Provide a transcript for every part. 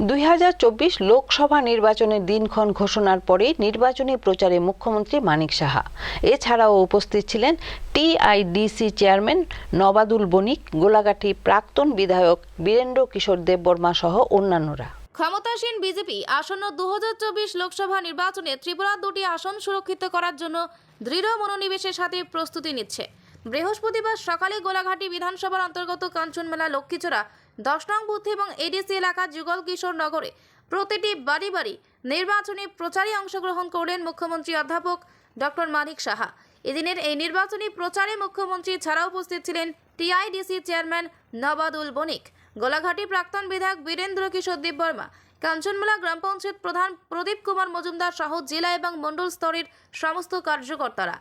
দুই হাজার চব্বিশ লোকসভা নির্বাচনের দিনক্ষণ ঘোষণার পরে নির্বাচনী প্রচারে মুখ্যমন্ত্রী মানিক সাহা। এছাড়াও উপস্থিত ছিলেন টিআইডিসি চেয়ারম্যান নবাদুল বণিক, গোলাঘাটি প্রাক্তন বিধায়ক বীরেন্দ্র কিশোর দেববর্মা সহ অন্যান্যরা। ক্ষমতাসীন বিজেপি আসন্ন দু হাজার চব্বিশ লোকসভা নির্বাচনে ত্রিপুরার দুটি আসন সুরক্ষিত করার জন্য দৃঢ় মনোনিবেশের সাথে প্রস্তুতি নিচ্ছে। বৃহস্পতিবার সকালে গোলাঘাটি বিধানসভার অন্তর্গত কাঞ্চনমেলা লক্ষ্মীচড়া, দশ নং বুথ এবং এডিসি এলাকার যুগল কিশোর নগরে প্রতিটি বাড়ি বাড়ি নির্বাচনী প্রচারে অংশগ্রহণ করলেন মুখ্যমন্ত্রী অধ্যাপক ডক্টর মানিক সাহা। এদিনের এই নির্বাচনী প্রচারে মুখ্যমন্ত্রী ছাড়াও উপস্থিত ছিলেন টিআইডিসি চেয়ারম্যান নবাদুল বণিক, গোলাঘাটি প্রাক্তন বিধায়ক বীরেন্দ্র কিশোর দেববর্মা কাঞ্চনমালা গ্রাম পঞ্চায়েত প্রধান প্রদীপ কুমার মজুমদার সহ জেলা এবং মণ্ডল স্তরের সমস্ত কার্যকর্তারা।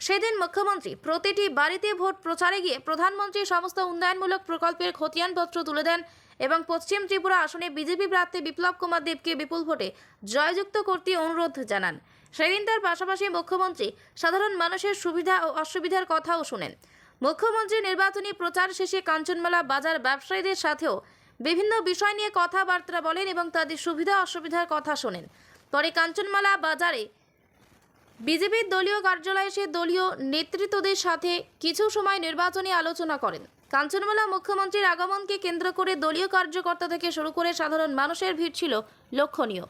সেদিন মুখ্যমন্ত্রী প্রতিটি বাড়িতে ভোট প্রচারে গিয়ে প্রধানমন্ত্রীর সমস্ত উন্নয়নমূলক প্রকল্পের খতিয়ানপত্র তুলে দেন এবং পশ্চিম ত্রিপুরা আসনে বিজেপি প্রার্থী বিপ্লব কুমার দেবকে বিপুল ভোটে জয়যুক্ত করতে অনুরোধ জানান। সেদিন তার পাশাপাশি মুখ্যমন্ত্রী সাধারণ মানুষের সুবিধা ও অসুবিধার কথাও শুনেন। মুখ্যমন্ত্রী নির্বাচনী প্রচার শেষে কাঞ্চনমালা বাজার ব্যবসায়ীদের সাথেও বিভিন্ন বিষয় নিয়ে কথাবার্তা বলেন এবং তাদের সুবিধা অসুবিধার কথা শোনেন। পরে কাঞ্চনমালা বাজারে বিজেপির দলীয় কার্যালয়ে সে দলীয় নেতৃত্বদের সাথে কিছু সময় নির্বাচনী আলোচনা করেন। কাঞ্চনমালা মুখ্যমন্ত্রীর আগমনকে কেন্দ্র করে দলীয় কার্যকর্তা থেকে শুরু করে সাধারণ মানুষের ভিড় ছিল লক্ষণীয়।